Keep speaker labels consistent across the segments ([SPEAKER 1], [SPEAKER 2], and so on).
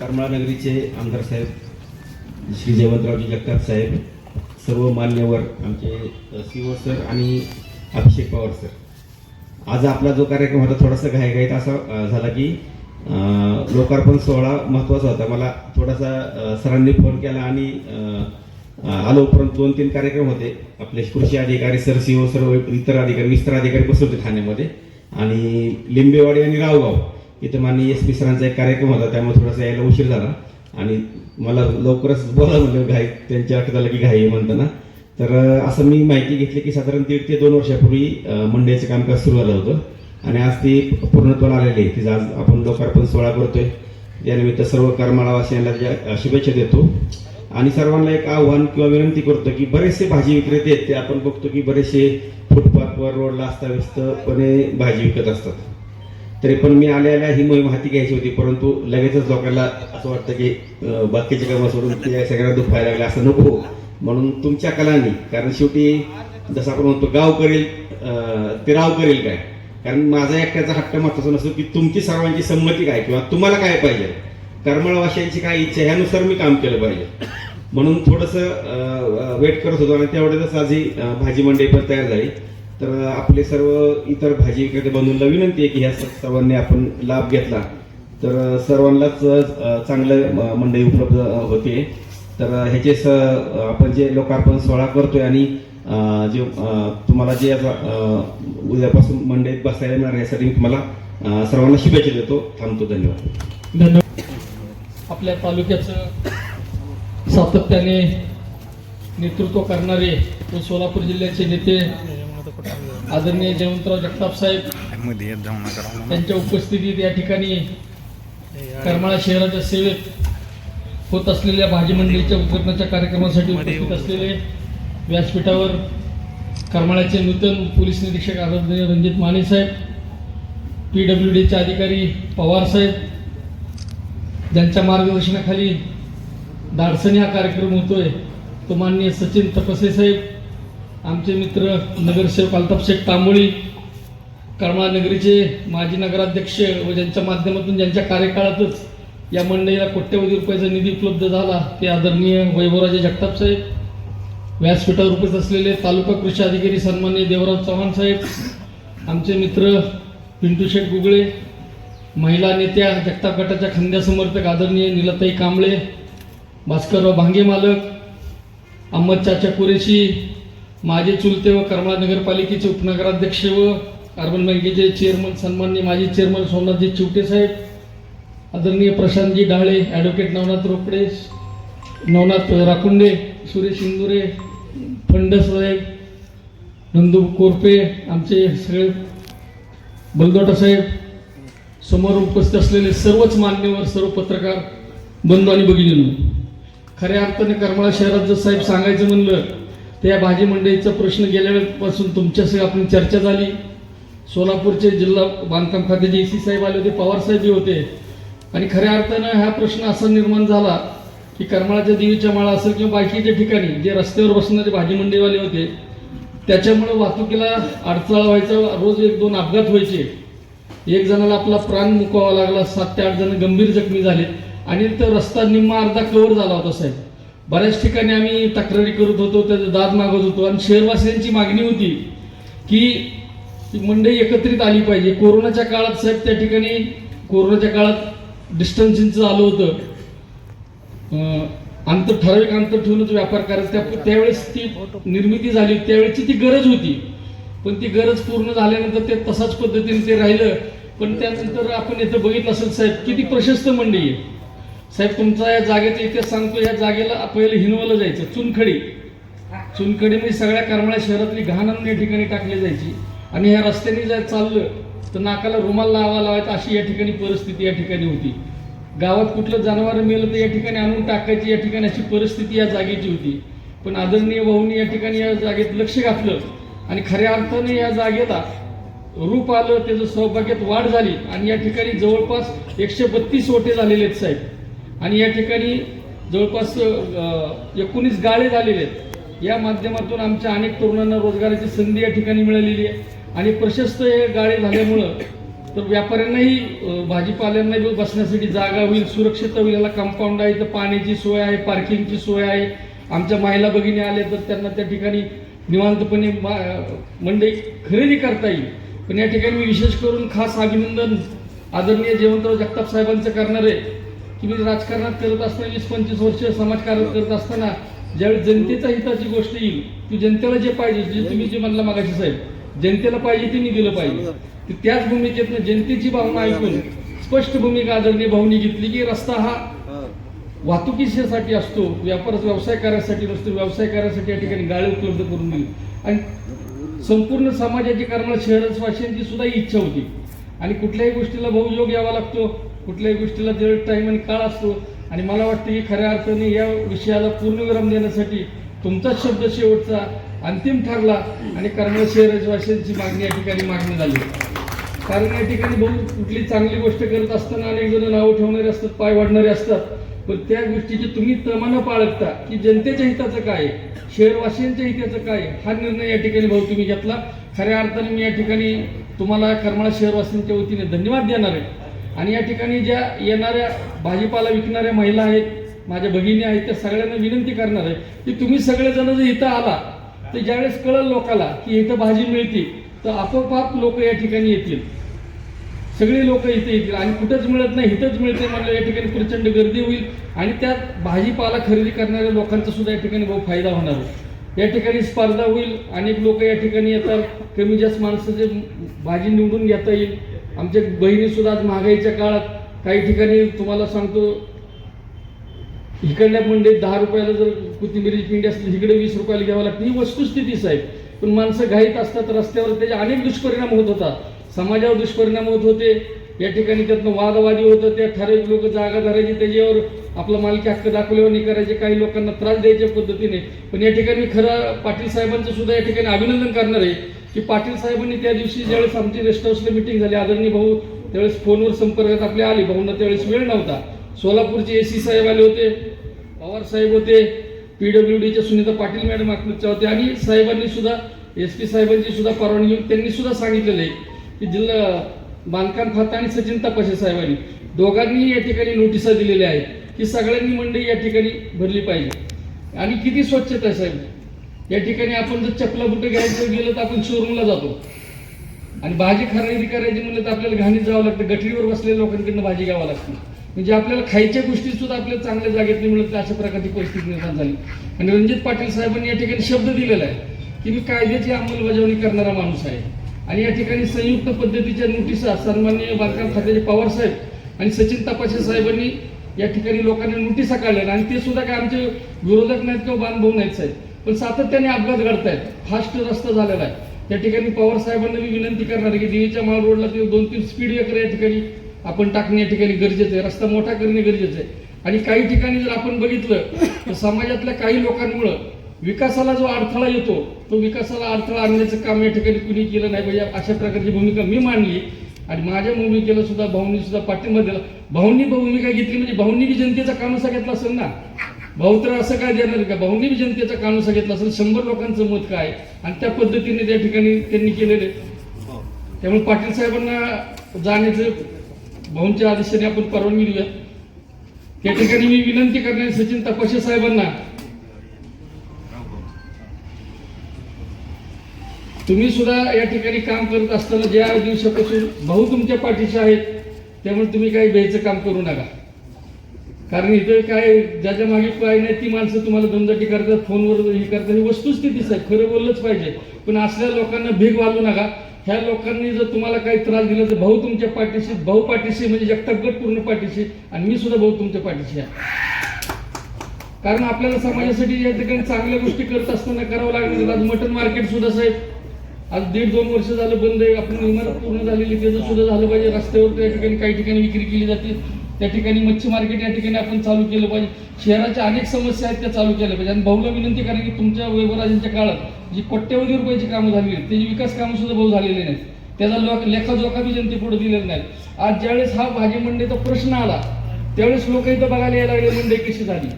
[SPEAKER 1] करमाळा नगरीचे आमदार साहेब श्री जयवंतरावजी जगताप साहेब सर्व मान्यवर आमचे सिओ सर आणि अभिषेक पवार सर. आज आपला जो कार्यक्रम होता थोडासा घाईघाईत असा झाला की लोकार्पण सोहळा महत्त्वाचा होता. मला थोडासा सरांनी फोन केला आणि आलो उपरांत दोन तीन कार्यक्रम होते. आपले कृषी अधिकारी सर सी सर सर्व इतर अधिकारी विस्तार अधिकारी बसवते ठाण्यामध्ये. आणि लिंबेवाडी आणि रावगाव इथं माननीय एस पी सरांचा एक कार्यक्रम होता त्यामुळे थोडासा यायला उशीर झाला. आणि मला लवकरच बोला म्हणलं घाई त्यांच्या लक्षात आलं की घाई म्हणताना. तर असं मी माहिती घेतली की साधारण दीड ते दोन वर्षापूर्वी अ, मंडईचं कामकाज सुरू झालं होतं. आणि आज ती पूर्णत्वाला आलेली आहे. तिचा आज आपण लोकार्पण सोहळा करतोय. त्यानिमित्त सर्व करमाळावासियांना ज्या शुभेच्छा देतो. आणि सर्वांना एक आव्हान किंवा विनंती करतो की बरेचसे भाजी विक्रेते आहेत ते आपण बघतो की बरेचसे फुटपाथवर रोडला अस्ताव्यस्तपणे भाजी विकत असतात. तरी पण मी आलेल्या ही मोहीम हाती घ्यायची होती परंतु लगेचच लोकांना असं वाटतं की बाकीचे कामं सोडून ते सगळ्यांना दुखायला लागले असं नको. म्हणून तुमच्या कलांनी कारण शेवटी जसं आपण म्हणतो गाव करेल ते राव करेल काय? कारण माझा एकट्याचा हट्ट महत्त्वाचा नसतो की तुमची सर्वांची संमती काय किंवा तुम्हाला काय पाहिजे. करमळवाशांची काय इच्छा ह्यानुसार मी काम केलं पाहिजे. म्हणून थोडंसं वेट करत होतो आणि तेवढ्यातच आज ही भाजी मंडई पण तयार झाली. तर आपले सर्व इतर भाजी विक्रेते बंधूंना विनंती आहे की ह्या सर्वांनी आपण लाभ घेतला. तर सर्वांनाच चांगलं मंडई उपलब्ध होते. तर ह्याचे स आपण जे लोकार्पण सोहळा करतोय आणि जे तुम्हाला जे आता उद्यापासून मंडईत बसायला मिळणार आहे, यासाठी मी तुम्हाला सर्वांना शुभेच्छा देतो. थांबतो. धन्यवाद.
[SPEAKER 2] धन्यवाद. आपल्या तालुक्याचं सातत्याने नेतृत्व करणारे व सोलापूर जिल्ह्याचे नेते आदरणीय जयवंतराव जगताप साहेब त्यांच्या उपस्थितीत या ठिकाणी करमाळा शहराच्या सेवेत होत असलेल्या भाजी मंडळीच्या उद्घाटनाच्या कार्यक्रमासाठी उपस्थित असलेले व्यासपीठावर करमाळ्याचे नूतन पोलीस निरीक्षक आदरणीय रणजित माने साहेब पी डब्ल्यू डीचे अधिकारी पवार साहेब ज्यांच्या मार्गदर्शनाखाली धाडसणी हा कार्यक्रम होतोय तो माननीय सचिन तपसे साहेब आमचे मित्र नगरसेवक अल्ताफ शेख तांबोळी करमाळनगरीचे माजी नगराध्यक्ष व ज्यांच्या माध्यमातून ज्यांच्या कार्यकाळातच या मंडळीला कोट्यवधी रुपयाचा निधी उपलब्ध झाला ते आदरणीय वैभवराजे जगताप साहेब व्यासपीठावर उपस्थित असलेले तालुका कृषी अधिकारी सन्मान्य देवराव चव्हाण साहेब आमचे मित्र पिंटू शेठ गुगळे महिला नेत्या जगताप गटाच्या खंद्या समर्थक आदरणीय निलताई कांबळे भास्करराव भांगे मालक अहमद चाचा कुरेशी माझे चुलते व करमाळा नगरपालिकेचे उपनगराध्यक्ष व अर्बन बँकेचे चेअरमन सन्माननीय माजी चेअरमन सोमनाथजी चिवटे साहेब आदरणीय प्रशांतजी डाळे ॲडव्होकेट नवनाथ रोकडे नवनाथ राकुंडे सुरेश इंदुरे फंड साहेब नंदू कोरपे आमचे सगळे बलदोटा साहेब समोर उपस्थित असलेले सर्वच मान्यवर सर्व पत्रकार बंधू आणि भगिनींनो खऱ्या अर्थाने करमाळा शहरात जर साहेब सांगायचं म्हणलं तर या भाजी मंडईचा प्रश्न गेल्या वेळेपासून तुमच्यासह आपली चर्चा झाली. सोलापूरचे जिल्हा बांधकाम खात्याचे ए सी साहेब आले होते पवार साहेब होते. आणि खऱ्या अर्थानं हा प्रश्न असा निर्माण झाला की करमाळाच्या देवीच्या माळा असेल किंवा बाकीच्या ठिकाणी जे रस्त्यावर बसणारे भाजी मंडईवाले होते त्याच्यामुळं वाहतुकीला अडथळा व्हायचा रोज एक दोन अपघात व्हायचे. एक जणाला आपला प्राण मुकावा लागला सात ते आठ जण गंभीर जखमी झाले. आणि तो रस्ता निम्मा अर्धा कव्हर झाला होता साहेब. बऱ्याच ठिकाणी आम्ही तक्रारी करत होतो त्याचा दाद मागत होतो. आणि शहरवासियांची मागणी होती की ती मंडई एकत्रित आली पाहिजे. कोरोनाच्या काळात साहेब त्या ठिकाणी कोरोनाच्या काळात डिस्टन्सिंगचं आलं होतं. अंतर ठराविक अंतर ठेवूनच व्यापार करायचा. त्या त्यावेळेस ती निर्मिती झाली. त्यावेळेची ती गरज होती. पण ती गरज पूर्ण झाल्यानंतर ते तसाच पद्धतीने ते राहिलं. पण त्यानंतर आपण इथं बघितलं असेल साहेब किती प्रशस्त मंडई आहे. साहेब तुमचा या जागेचा इतिहास सांगतो या जागेला पहिले हिनवलं जायचं चुनखडी. चुनखडी म्हणजे सगळ्या करमाळ्या शहरातली घाण आणून या ठिकाणी टाकली जायची. आणि ह्या रस्त्याने जर चाललं तर नाकाला रुमाल लावा लावायचा अशी या ठिकाणी परिस्थिती या ठिकाणी होती. गावात कुठलं जनावर मिळालं तर या ठिकाणी आणून टाकायची या ठिकाणी अशी परिस्थिती या जागेची होती. पण आदरणीय भाऊनी या ठिकाणी या जागेत लक्ष घातलं आणि खऱ्या अर्थाने या जागेला रूप आलं त्याचं सौभाग्यात वाढ झाली. आणि या ठिकाणी जवळपास एकशे बत्तीस ओटे झालेले आहेत साहेब. आणि या ठिकाणी जवळपास एकोणीस गाळे झालेले आहेत. या माध्यमातून आमच्या अनेक तरुणांना रोजगाराची संधी या ठिकाणी मिळालेली आहे. आणि प्रशस्त हे गाळे झाल्यामुळं तर व्यापाऱ्यांनाही भाजीपाल्यांनाही बसण्यासाठी जागा होईल सुरक्षित होईल. याला कंपाऊंड आहे तर पाण्याची सोय आहे पार्किंगची सोय आहे. आमच्या महिला भगिनी आल्या तर त्यांना त्या ठिकाणी निवांतपणे मा- मंडई खरेदी करता येईल. पण या ठिकाणी मी विशेष करून खास अभिनंदन आदरणीय जयवंतराव जगताप साहेबांचं करणार आहे. मी राजकारणात करत असताना वीस पंचवीस वर्ष समाजकार्य करत असताना ज्यावेळी जनतेच्या हिताची गोष्ट येईल की जनतेला जे पाहिजे जे तुम्ही जे म्हणला मागाशी साहेब जनतेला पाहिजे ते मी दिलं पाहिजे. त्याच भूमिकेतनं जनतेची भावना ऐकून स्पष्ट भूमिका आदरणीय भाऊनी घेतली की रस्ता हा वाहतुकीसाठी असतो व्यापार व्यवसाय करायसाठी नसतो व्यवसाय करायसाठी या ठिकाणी गाडी उपलब्ध करून दिली. आणि संपूर्ण समाजाची कारण शहरवासियांची सुद्धा ही इच्छा होती. आणि कुठल्याही गोष्टीला भाऊ योग यावा लागतो कुठल्याही गोष्टीला जर टाईम आणि काळ असतो आणि मला वाटतं की खऱ्या अर्थाने या विषयाला पूर्णविराम देण्यासाठी तुमचाच शब्द शेवटचा अंतिम ठरला आणि कर्मळ शहरवासियांची मागणी या ठिकाणी मागणी झाली. कारण या ठिकाणी भाऊ कुठली चांगली गोष्ट करत असताना अनेक जण नावं ठेवणारे असतात पाय वाढणारे असतात. पण त्या गोष्टीची तुम्ही तमानं पाळगता की जनतेच्या हिताचं काय? आहे, शहरवासियांच्या हिताचं काय? हा निर्णय या ठिकाणी भाऊ तुम्ही घेतला. खऱ्या अर्थाने मी या ठिकाणी तुम्हाला करमाळा शहरवासियांच्या वतीने धन्यवाद देणार आहे. आणि या ठिकाणी ज्या येणाऱ्या भाजीपाला विकणाऱ्या महिला आहेत माझ्या भगिनी आहेत त्या सगळ्यांना विनंती करणार आहे की तुम्ही सगळेजण जर इथं आला तर ज्यावेळेस कळल लोकाला की इथं भाजी मिळते तर आपोआप लोक या ठिकाणी येतील. सगळे लोक इथे येतील आणि कुठंच मिळत नाही इथंच मिळते म्हणलं या ठिकाणी प्रचंड गर्दी होईल आणि त्यात भाजीपाला खरेदी करणाऱ्या लोकांचा सुद्धा या ठिकाणी बहुत फायदा होणार आहे. या ठिकाणी स्पर्धा होईल अनेक लोक या ठिकाणी येतात कमी जास्त माणसाचे भाजी निवडून घेता येईल. आमच्या बहिणीसुद्धा आज महागाईच्या काळात काही ठिकाणी तुम्हाला सांगतो इकडल्या मंडळीत दहा रुपयाला जर कोथिंबिरीची पिंडी असली इकडे वीस रुपयाला घ्यावं लागतं. ही वस्तुस्थिती साहेब. पण माणसं घाईत असतात रस्त्यावर त्याचे अनेक दुष्परिणाम होत होतात. समाजावर दुष्परिणाम होत होते. या ठिकाणी त्यातनं वादवादी होतं त्या ठराविक लोक जागा धरायची त्याच्यावर आपला मालकी हक्क दाखवल्यावर नाही करायचे काही लोकांना त्रास द्यायच्या पद्धतीने. पण या ठिकाणी खरं पाटील साहेबांचं सुद्धा या ठिकाणी अभिनंदन करणार आहे. की पाटील साहेबांनी त्या दिवशी ज्यावेळेस आमची रेस्ट हाऊसला मिटिंग झाली आदरणीय भाऊ त्यावेळेस फोनवर संपर्कात आपले आले. भाऊंना त्यावेळेस वेळ नव्हता. सोलापूरचे ए सी साहेब आले होते पवार साहेब होते पीडब्ल्यू डीच्या सुनीता पाटील मॅडम अकलूजच्या होत्या आणि साहेबांनी सुद्धा एस पी साहेबांची सुद्धा परवानगी त्यांनी सुद्धा सांगितलेलं आहे की जिल्हा बांधकाम खाता आणि सचिन तपासे साहेबांनी. दोघांनी या ठिकाणी नोटिसा दिलेल्या आहेत की सगळ्यांनी मंडई या ठिकाणी भरली पाहिजे. आणि किती स्वच्छता आहे साहेब? या ठिकाणी आपण जर चपला बुटं घ्यायचं गेलं तर आपण शोरूमला जातो. आणि भाजी खरेदी करायची म्हणलं तर आपल्याला घाणीत जावं लागतं. गठरीवर बसलेल्या लोकांकडनं भाजी घ्यावं लागते. म्हणजे आपल्याला खायच्या गोष्टी सुद्धा आपल्याला चांगल्या जागेत नाही मिळत अशा प्रकारची परिस्थिती निर्माण झाली. आणि रणजित पाटील साहेबांनी या ठिकाणी शब्द दिलेला आहे की मी कायद्याची अंमलबजावणी करणारा माणूस आहे. आणि या ठिकाणी संयुक्त पद्धतीच्या नोटिसा सन्माननीय बांधकाम खात्याचे पवार साहेब आणि सचिन तपासे साहेबांनी या ठिकाणी लोकांना नोटिसा काढल्या. आणि ते सुद्धा काय आमचे विरोधक नाहीत किंवा बांधभाऊ नाहीत साहेब. पण सातत्याने अपघात घडतायत. फास्ट रस्ता झालेला आहे. त्या ठिकाणी पवार साहेबांना मी विनंती करणार आहे की देवीच्या माळ रोडला ते दोन तीन स्पीड ब्रेकर या ठिकाणी आपण टाकणे या ठिकाणी गरजेचं आहे. रस्ता मोठा करणे गरजेचं आहे. आणि काही ठिकाणी जर आपण बघितलं तर समाजातल्या काही लोकांमुळं विकासाला जो अडथळा येतो तो विकासाला अडथळा आणण्याचं काम या ठिकाणी कुणी केलं नाही पाहिजे. अशा प्रकारची भूमिका मी मांडली. आणि माझ्या भूमिकेला सुद्धा भाऊंनी सुद्धा पाठिंबा दिला. भाऊंनी भूमिका घेतली म्हणजे भाऊंनी जनतेचा कामसा घेतला असेल ना? भाऊ तर असं काय देणार का? भाऊनी बी जनतेचा कानून घेतला असेल शंभर लोकांचं मत काय? आणि त्या पद्धतीने त्या ठिकाणी त्यांनी केलेले त्यामुळे पाटील साहेबांना जाण्याचं भाऊंच्या आदेशाने आपण परवानगी देऊयात त्या ठिकाणी मी विनंती करणार सचिन तपाशे साहेबांना तुम्ही सुद्धा या ठिकाणी काम करत असताना ज्या दिवसापासून भाऊ तुमच्या पाठीशी आहेत त्यामुळे तुम्ही काही भ्यायचं काम करू नका. कारण इथं काय ज्याच्या मागे काय नाही ती माणसं तुम्हाला दमदाटी करतात फोनवर हे करतात. ही वस्तुस्थितीच आहे खरं बोललंच पाहिजे. पण असल्या लोकांना भीक वालू नका. ह्या लोकांनी जर तुम्हाला काही त्रास दिला तर भाऊ तुमच्या पाठीशी भाऊ पाठीशी म्हणजे जगताप गट पूर्ण पाठीशी आणि मी सुद्धा भाऊ तुमच्या पाठीशी आहे. कारण आपल्याला समाजासाठी या ठिकाणी चांगल्या गोष्टी करत असताना करावं लागणार आज मटन मार्केट सुद्धा साहेब आज दीड दोन वर्ष झालं बंद आहे. आपण इमारत पूर्ण झालेली त्याचं सुद्धा झालं पाहिजे. रस्त्यावर त्या ठिकाणी काही ठिकाणी विक्री केली जाते. त्या ठिकाणी मच्छी मार्केट या ठिकाणी आपण चालू केलं पाहिजे. शहराच्या अनेक समस्या आहेत त्या चालू केल्या पाहिजे. आणि भाऊला विनंती करा की तुमच्या वैभवराजांच्या काळात जी कोट्यवधी रुपयाची कामं झालेली आहेत त्याची विकास कामं सुद्धा भाऊ झालेली नाहीत. त्याचा लोक लेखाजोखा बी जनतेपुढे दिलेला नाही. आज ज्यावेळेस हा भाजी मंडईचा प्रश्न आला त्यावेळेस लोक इथं बघायला यायला लागले मंडई कशी झाली?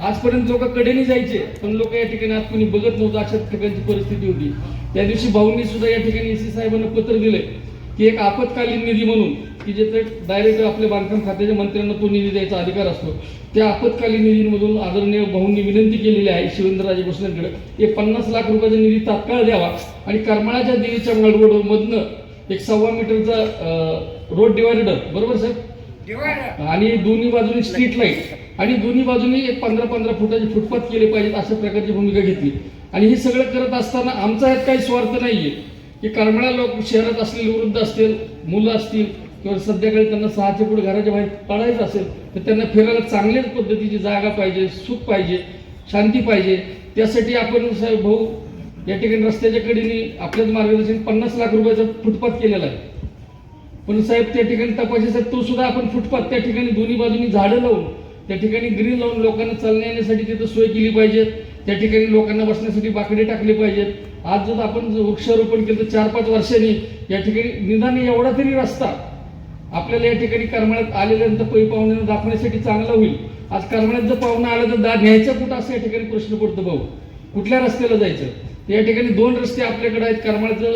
[SPEAKER 2] आजपर्यंत लोक कडेने जायचे पण लोक या ठिकाणी आज कोणी बघत नव्हतं अशा प्रकारची परिस्थिती होती. त्या दिवशी भाऊंनी सुद्धा या ठिकाणी एसी साहेबांना पत्र दिले की एक आपत्कालीन निधी म्हणून की जे डायरेक्ट आपल्या बांधकाम खात्याच्या मंत्र्यांना तो निधी द्यायचा अधिकार असतो. त्या आपत्कालीन निधीमधून आदरणीय भाऊंनी विनंती केलेली आहे शिवेंद्रराजे भोसलेंकडे एक पन्नास लाख रुपयाचा निधी तात्काळ द्यावा. आणि करमाळाच्या देवीच्या मळरोडमधनं एक सव्वा मीटरचा रोड डिवायडर बरोबर सर? आणि दोन्ही बाजूनी स्ट्रीट लाइट आणि दोन्ही बाजूनी एक पंधरा पंधरा फुटाचे फुटपाथ केले पाहिजेत अशा प्रकारची भूमिका घेतली. आणि हे सगळं करत असताना आमचा ह्यात काही स्वार्थ नाहीये. की कर्मळा लोक शहरात असलेले वृद्ध असतील मुलं असतील किंवा संध्याकाळी त्यांना सहाचे पुढे घराच्या बाहेर पडायचं असेल तर त्यांना फिरायला चांगल्याच पद्धतीची जागा पाहिजे सुख पाहिजे शांती पाहिजे. त्यासाठी आपण साहेब भाऊ या ठिकाणी रस्त्याच्या कडेने आपल्याच मार्गदर्शन पन्नास लाख रुपयाचा फुटपाथ केलेला आहे. पण साहेब त्या ठिकाणी तपासासाठी तो सुद्धा आपण फुटपाथ त्या ठिकाणी दोन्ही बाजूनी झाडं लावून त्या ठिकाणी ग्रीन लावून लोकांना चालण्या येण्यासाठी तिथं सोय केली पाहिजे. त्या ठिकाणी लोकांना बसण्यासाठी बाकडे टाकले पाहिजेत. आज जर आपण जर वृक्षारोपण केलं तर चार पाच वर्षांनी या ठिकाणी निदान एवढा तरी रस्ता आपल्याला या ठिकाणी करमाळ्यात आलेल्यानंतर पै पाहुण्यांना दाखवण्यासाठी चांगला होईल. आज करमाळ्यात जर पाहुणा आला तर दा न्यायचा कुठं असं या ठिकाणी प्रश्न पडतो भाऊ? कुठल्या रस्त्याला जायचं? तर या ठिकाणी दोन रस्ते आपल्याकडे आहेत करमाळ्याचं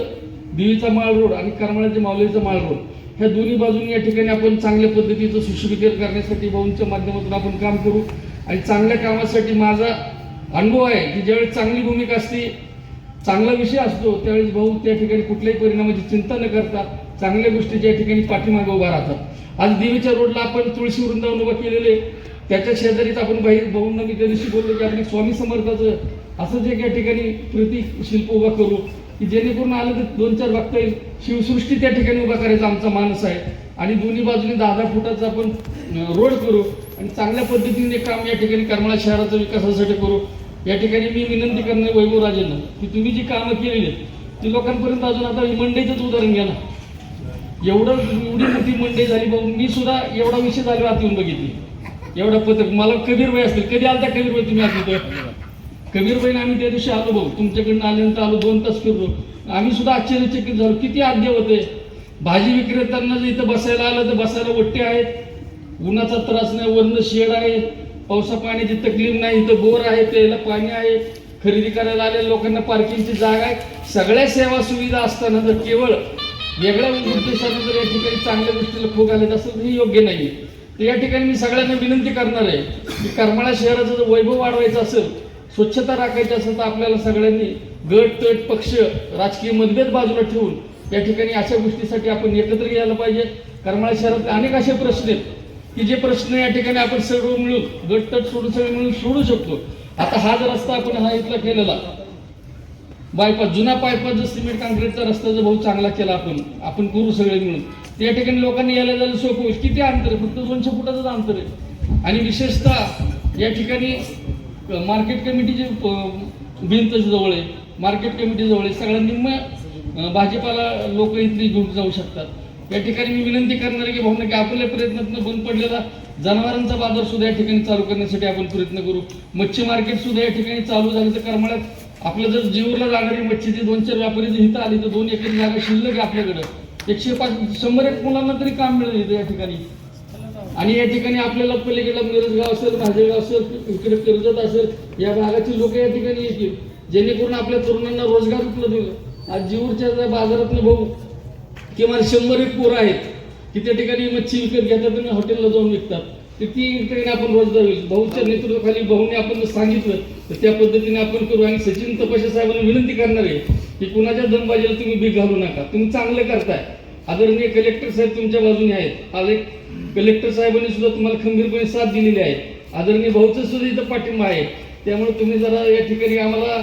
[SPEAKER 2] देवीचा माळ रोड आणि करमाळ्याचं माऊलीचा माळ रोड. ह्या दोन्ही बाजूनी या ठिकाणी आपण चांगल्या पद्धतीचं सुशोभीकरण करण्यासाठी भाऊंच्या माध्यमातून आपण काम करू. आणि चांगल्या कामासाठी माझा अनुभव आहे की ज्यावेळी चांगली भूमिका असते चांगला विषय असतो त्यावेळेस भाऊ त्या ठिकाणी कुठल्याही परिणामाची चिंता न करता चांगल्या गोष्टी ज्या ठिकाणी पाठीमागे उभा राहतात. आज देवीच्या रोडला आपण तुळशी वृंदावन उभा केलेले त्याच्या शेजारीच आपण बाहेर भाऊंना मी त्या दिवशी बोललो की आपण स्वामी समर्थाचं असंच एक या ठिकाणी प्रतीक शिल्प उभा करू की जेणेकरून आलं तर दोन चार बघता येईल. शिवसृष्टी त्या ठिकाणी उभा करायचा आमचा मानस आहे. आणि दोन्ही बाजूने दहा दहा फुटाचा आपण रोड करू आणि चांगल्या पद्धतीने काम या ठिकाणी करमाळा शहराचा विकासासाठी करू. या ठिकाणी मी विनंती करणार वैभव राजेंना की तुम्ही जी कामं केलेली आहेत ती लोकांपर्यंत अजून आता मंडईचंच उदाहरण घ्या ना. एवढं एवढी मोठी मंडई झाली भाऊ मी सुद्धा एवढा विषय झाला आत येऊन बघितली. एवढा पत्रक मला कबीर भाई असतील. कधी आलता कबीर भाई तुम्ही आत इथं कबीर भाईने आम्ही त्या दिवशी आलो भाऊ. तुमच्याकडनं आल्यानंतर आलो दोन तास फिरलो. आम्ही सुद्धा आश्चर्यचकित झालो. किती आद्य होते. भाजी विक्रेत्यांना जर इथं बसायला आलं तर बसायला वट्टे आहेत. उन्हाचा त्रास नाही वरनं शेड आहे पावसा पाण्याची तकलीफ नाही इथं बोर आहे प्यायला पाणी आहे खरेदी करायला आलेल्या लोकांना पार्किंगची जागा आहे. सगळ्या सेवा सुविधा असताना जर केवळ वेगळ्या उद्देशानं जर या ठिकाणी चांगल्या गोष्टीला खो आले असेल तर हे योग्य नाही तर या ठिकाणी मी सगळ्यांना विनंती करणार आहे की करमाळा शहराचं जर वैभव वाढवायचं असेल स्वच्छता राखायची असेल तर आपल्याला सगळ्यांनी गट तट पक्ष राजकीय मतभेद बाजूला ठेवून या ठिकाणी अशा गोष्टीसाठी आपण एकत्र यायला पाहिजे. करमाळा शहरात अनेक असे प्रश्न आहेत. की जे प्रश्न या ठिकाणी आपण सर्व मिळून गट तट सोडून सगळे मिळून सोडू शकतो. आता हा जर रस्ता आपण हा इथला केलेला बायपास जुना बायपास जो सिमेंट काँक्रीटचा रस्ता जर भाऊ चांगला केला आपण आपण करू सगळे मिळून. त्या ठिकाणी लोकांनी यायला जायला सोपं होईल किती अंतर आहे? फक्त दोनशे फुटाचंच अंतर आहे. आणि विशेषतः या ठिकाणी मार्केट कमिटीची भिंत जवळ आहे. मार्केट कमिटी जवळ आहे. सगळ्या निम्म भाजीपाला लोक इथली घेऊन जाऊ शकतात. या ठिकाणी मी विनंती करणार आहे की भाऊ की आपल्या प्रयत्नातून बंद पडलेला जनावरांचा बाजार सुद्धा या ठिकाणी चालू करण्यासाठी आपण प्रयत्न करू. मच्छी मार्केट सुद्धा या ठिकाणी चालू झालं तर करमाळ्यात आपलं जर जीवला जाणारी मच्छीची दोन चार व्यापारी जर हिथं आली तर दोन एकर जागा शिल्लक आहे आपल्याकडं. एकशे पाच शंभर एक मुलांना तरी काम मिळेल इथं या ठिकाणी. आणि या ठिकाणी आपल्याला पलीकडला मिरजगाव असेल भाजेगाव असेल इकडे कर्जत असेल या भागाची लोक या ठिकाणी येतील. जेणेकरून आपल्या तरुणांना रोजगार उपलब्ध होईल. आज जीवरच्या बाजारातनं भाऊ किमान शंभर एक पोरं आहेत की त्या ठिकाणी मच्छी विकत घेतात आणि हॉटेलला जाऊन विकतात. तर ती ठिकाणी आपण रोजगार होईल भाऊच्या नेतृत्वाखाली भाऊने आपण जर सांगितलं तर त्या पद्धतीने आपण करू. आणि सचिन तपासे साहेबांना विनंती करणार आहे की कुणाच्या दमबाजीला तुम्ही भीक घालू नका. तुम्ही चांगलं करताय. आदरणीय कलेक्टर साहेब तुमच्या बाजूने आहेत. आज एक कलेक्टर साहेबांनी सुद्धा तुम्हाला खंबीरपणे साथ दिलेली आहे. आदरणीय भाऊचं सुद्धा इथं पाठिंबा आहे. त्यामुळे तुम्ही जरा या ठिकाणी आम्हाला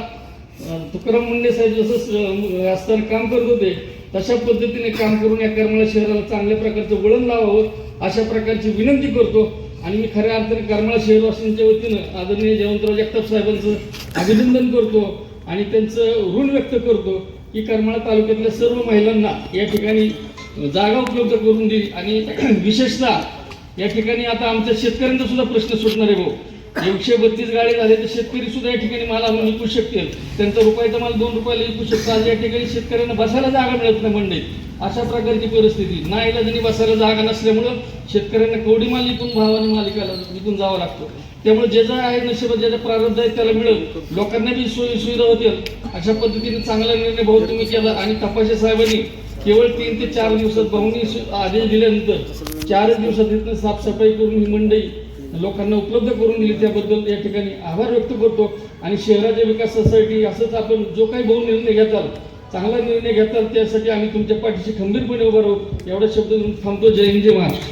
[SPEAKER 2] तुकाराम मुंडे साहेब जसं असताना काम करत होते तशा पद्धतीने काम करून या करमाळा शहराला चांगल्या प्रकारचं वळण लावावं अशा प्रकारची विनंती करतो. आणि मी खऱ्या अर्थाने करमाळा शहरवासींच्या वतीनं आदरणीय जयवंतराव जगताप साहेबांचं अभिनंदन करतो आणि त्यांचं ऋण व्यक्त करतो की करमाळा तालुक्यातल्या सर्व महिलांना या ठिकाणी जागा उपलब्ध करून देईल. आणि विशेषतः या ठिकाणी आता आमच्या शेतकऱ्यांचा सुद्धा प्रश्न सुटणार आहे भाऊ. एकशे बत्तीस गाडी झाली तर शेतकरी सुद्धा या ठिकाणी माल आणून विकू शकतील. त्यांचा रुपयाचा माल दोन रुपयाला विकू शकतो. आज या ठिकाणी शेतकऱ्यांना बसायला जागा मिळत नाही मंडईत अशा प्रकारची परिस्थिती. ना इलाजाने बसायला जागा नसल्यामुळं शेतकऱ्यांना कवडी माल विकून भावाने मालिकाला विकून जावा लागतो. त्यामुळे जे जे आहे नशिबात ज्याचा प्रारब्ध आहे त्याला मिळेल. लोकांना बी सोयी सुविधा होतील. अशा पद्धतीने चांगला निर्णय भाऊ तुम्ही केला आणि तपासे साहेबांनी केवळ तीन ते चार दिवसात भाऊनी आदेश दिल्यानंतर चारच दिवसात इथं साफसफाई करून ही मंडई लोकांना उपलब्ध करून दिली. त्याबद्दल या ठिकाणी आभार व्यक्त करतो. आणि शहराच्या विकासासाठी असंच आपण जो काही बहु निर्णय घेताल चांगला निर्णय घेताल त्यासाठी आम्ही तुमच्या पाठीशी खंबीरपणे उभं राहू. एवढा शब्द देऊन थांबतो. जय हिंद जय महाराष्ट्र.